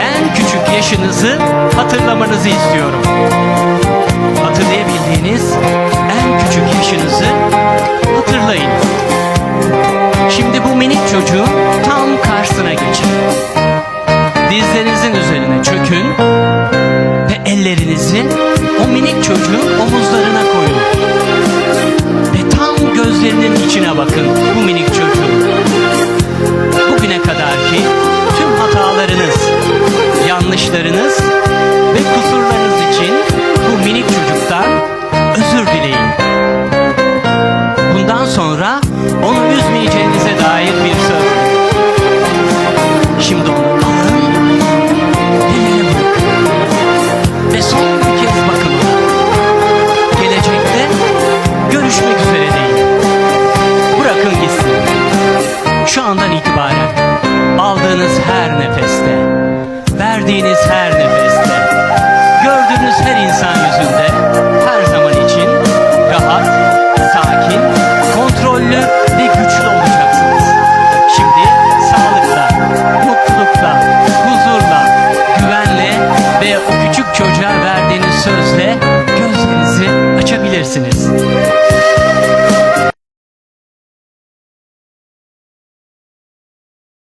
En küçük yaşınızı hatırlamanızı istiyorum. İçine bakın bu minik çocuğun. Bugüne kadarki tüm hatalarınız, yanlışlarınız verdiğiniz her nefeste, gördüğünüz her insan yüzünde her zaman için rahat, sakin, kontrollü ve güçlü olacaksınız. Şimdi sağlıkla, mutlulukla, huzurla, güvenle ve o küçük çocuğa verdiğiniz sözle gözlerinizi açabilirsiniz.